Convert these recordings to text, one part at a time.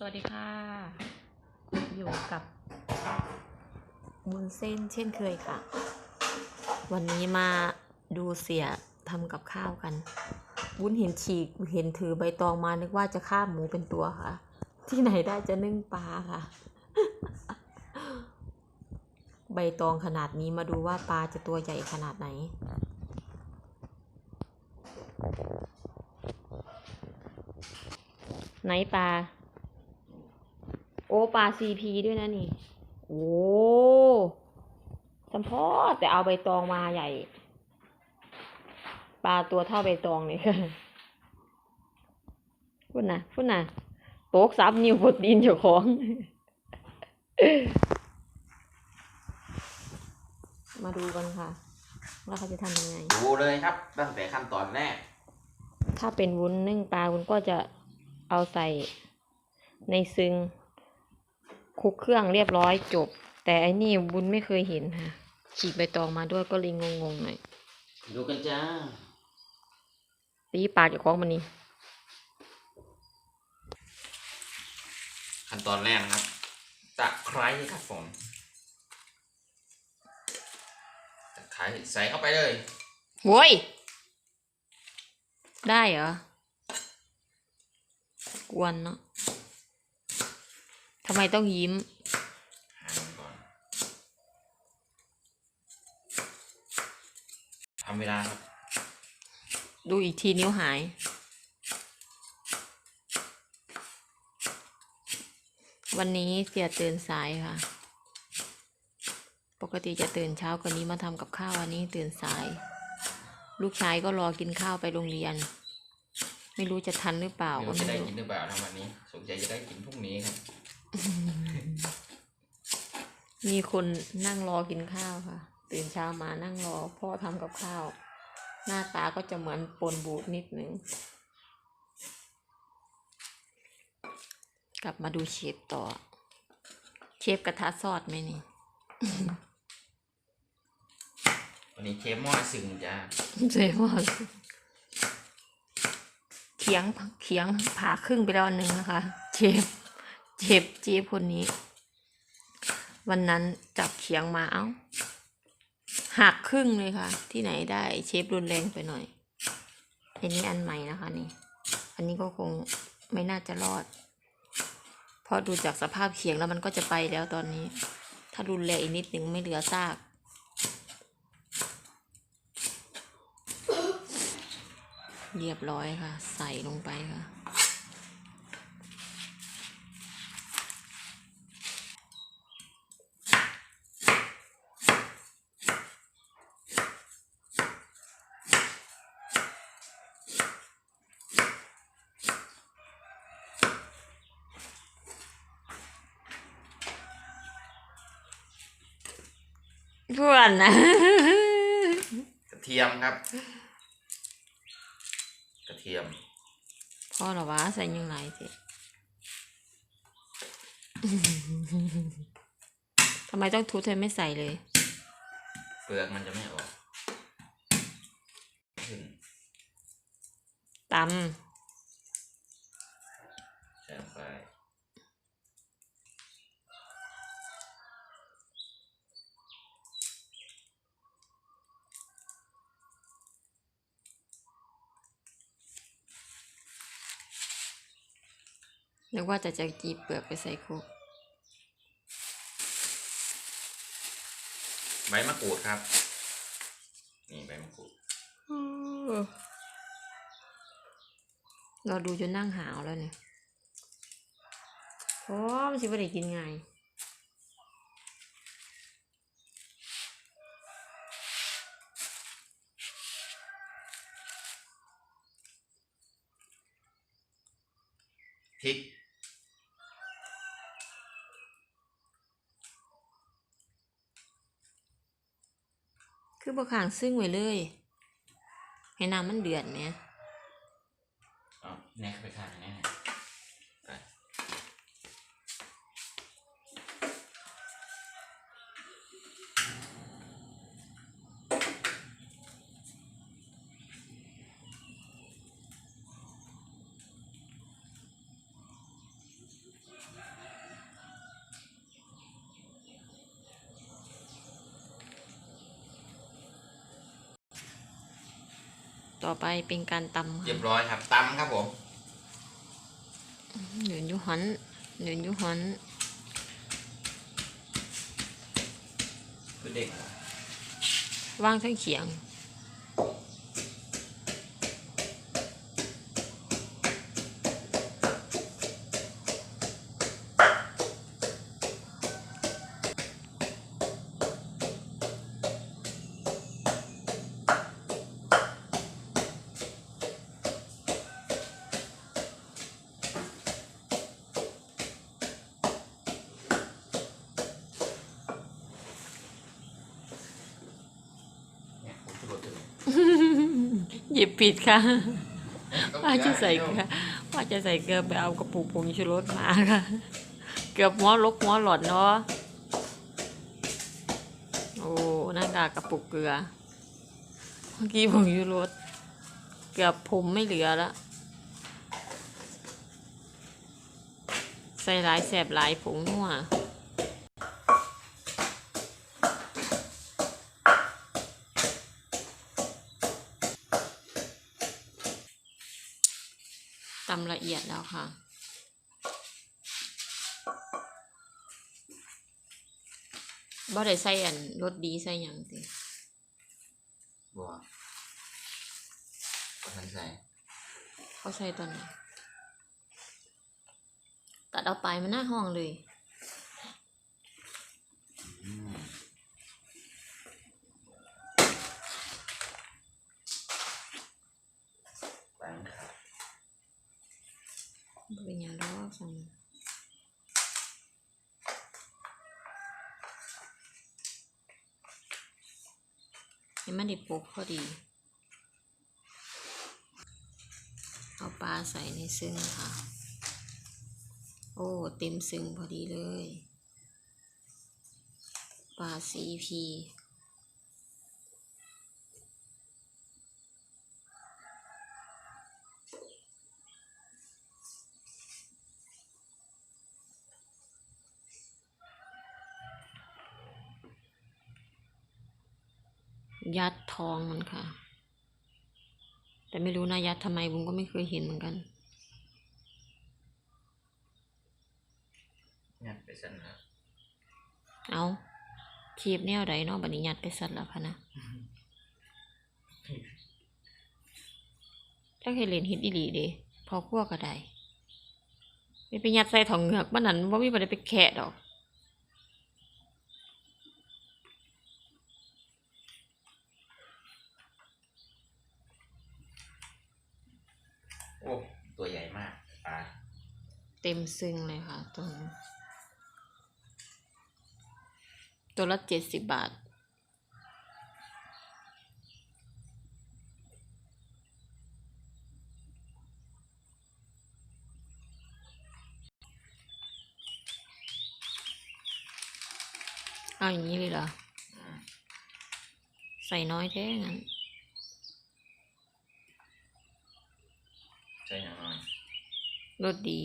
สวัสดีค่ะ อยู่กับบุญเส้นเช่นเคยค่ะ วันนี้มาดูเสียทำกับข้าวกัน วุ้นเห็นฉีกเห็นถือใบตองมานึกว่าจะฆ่าหมูเป็นตัวค่ะ ที่ไหนได้จะนึ่งปลาค่ะ ใบตองขนาดนี้มาดูว่าปลาจะตัวใหญ่ขนาดไหนไหนปลา โอ้ปลาซีพีด้วยนะนี่ โอ้สัมพอแต่เอาใบตองมาใหญ่ ปลาตัวเท่าใบตองเลยค่ะพุ่นนะพุ่นนะโต๊กซับนิ้วบดดินเจ้าของมาดูกันค่ะ ว่าเขาจะทำยังไง ดูเลยครับ ตั้งแต่ขั้นตอนแรก ถ้าเป็นวุ้นนึ่งปลาวุ้นก็จะเอาใส่ในซึ้ง คลุกเครื่องเรียบร้อยจบ แต่อันนี้วุ้นไม่เคยเห็นค่ะฉีกใบตองมาด้วยก็เลยงงๆหน่อยดูกันจ้าตีปลาจากของมันนี่ขั้นตอนแรกนะครับตะไคร้ครับผมตะไคร้ใส่เข้าไปเลยโว้ยได้เหรอกวนเนาะ ทำไมต้องยิ้มหั่นก่อนทำเวลาครับดูอีกทีนิ้วหาย วันนี้เสียตื่นสายค่ะ ปกติจะตื่นเช้ากว่านี้มาทำกับข้าววันนี้ตื่นสาย ลูกชายก็รอกินข้าวไปโรงเรียน ไม่รู้จะทันหรือเปล่าไม่ก็รู้จะไม่ได้รู้กินหรือเปล่าทำวันนี้ สงสัยจะได้กินพรุ่งนี้ครับ มีคนนั่งรอกินข้าวค่ะ ตื่นเช้ามานั่งรอพ่อทำกับข้าว หน้าตาก็จะเหมือนปนบูดนิดนึง กลับมาดูเชฟต่อ เชฟกระทะซอดไหมนี่ วันนี้เชฟหม้อซึงจ้าเชฟว่าเขียงเขียงผ่าครึ่งไปแล้วอันหนึ่งนะคะ เชฟ เชฟเจฟคนนี้ วันนั้นจับเขียงมาเอ้าหักครึ่งเลยค่ะ ที่ไหนได้เชฟรุนแรงไปหน่อย อันนี้อันใหม่นะคะนี่ อันนี้ก็คงไม่น่าจะรอด เพราะดูจากสภาพเขียงแล้วมันก็จะไปแล้วตอนนี้ ถ้ารุนแรงอีกนิดหนึ่งไม่เหลือซากเรียบร้อยค่ะ ใส่ลงไปค่ะ พื่อนนะกระเทียมครับ กระเทียมพ่อเหรอวะใส่ยังไงสิทำไมต้องทุบเธอไม่ใส่เลย เปลือกมันจะไม่ออกขึ้นตใส่ลงไปำ นึกว่าจะจะจีบเปลือกไปใส่คุกใบมะกรูดครับ นี่ใบมะกรูดเราดูจนนั่งหาวแล้วเนี่ยโอ้มันชิบะได้กินไงายพริก คือบะขางซึ่งไว้เลย ให้น้ำมันเดือดไหม เอาแน่ไปข้างแน่ ต่อไปเป็นการตำเรียค่ะบร้อยครับตำครับผมเหนือนอยุหันเหนือนอยุหันคือเด็กเหรอว่างทั้งเขียง หยิบผิดค่ะว่าจะใส่เกลือว่าจะใส่เกลือไปเอากระปุกผงชูรสมาค่ะ เกือบหัวลกหัวหลอดเนาะโอ้หน้ากากกระปุกเกลือ เมื่อกี้ผงชูรสเกือบผมไม่เหลือละใส่หลายแสบหลายผงนัวำละเอียดแล้วค่ะ บ่ได้ใส่อันรสดีใส่หยังติบัวก็ทันใส่เขาใส่ตอนไหนตัดเอาไปมันหน้าห้องเลย อืมแป้งครับ บ่ เป็นหยังดอกสั่งให้มันได้ปกพอดี เอาปลาใส่ในซึ้งค่ะ โอ้ เต็มซึ้งพอดีเลย ปลาซีพี ยัดทองมันค่ะ แต่ไม่รู้นะยัดทำไมบุ้งก็ไม่เคยเห็นเหมือนกัน ยัดไปสั่นครับเอาคีบแนวใดเนาะบัดนี้ยัดไปสัตว์แล้วพะนะถ้าเคยเล่นฮิตอีหลีเด้พอคั่วก็ได้ไม่ไปยัดใส่ถองเหงือกบ้านนั้นว่ามีบัได้ไปแคะดอก โอ้ตัวใหญ่มากปลา เต็มซึ้งเลยค่ะตัวนี้ตัวละเจ็ดสิบบาท เอาอย่างนี้เลยเหรออืมใส่น้อยแท้งั้นใช่หน่อยรสดี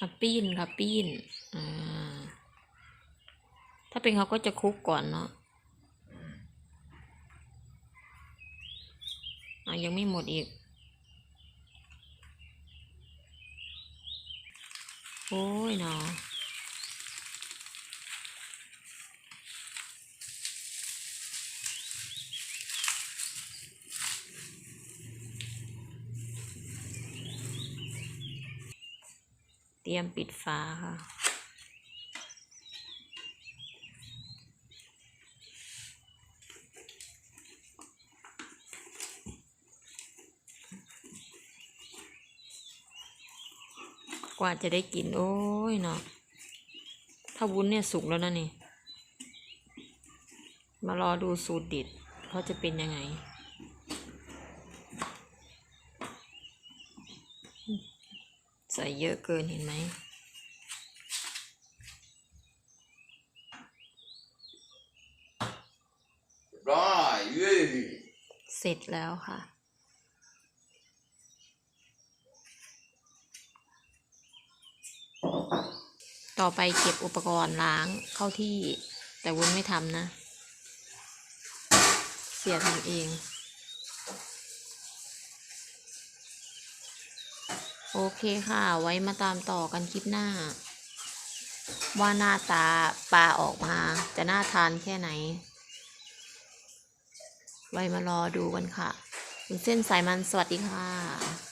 อะปีนค่ะปีนอ่าถ้าเป็นเขาก็จะคลุกก่อนเนาะอะยังไม่หมดอีก โอ้ยเนาะ เตรียมปิดฝาค่ะ กว่าจะได้กิน โอ้ยเนาะถ้าวุ้นเนี่ยสุกแล้วนะนี่ มารอดูสูตรด็ดเขาจะเป็นยังไง ใส่เยอะเกินเห็นไหมเรียบร้อยเย้เสร็จแล้วค่ะ ต่อไปเก็บอุปกรณ์ล้างเข้าที่ แต่วุ้นไม่ทำนะใส่สียทำเอง โอเคค่ะ ไว้มาตามต่อกันคลิปหน้า ว่าหน้าตาปลาออกมา จะน่าทานแค่ไหน ไว้มารอดูกันค่ะคุณเส้นสายมันสวัสดีค่ะ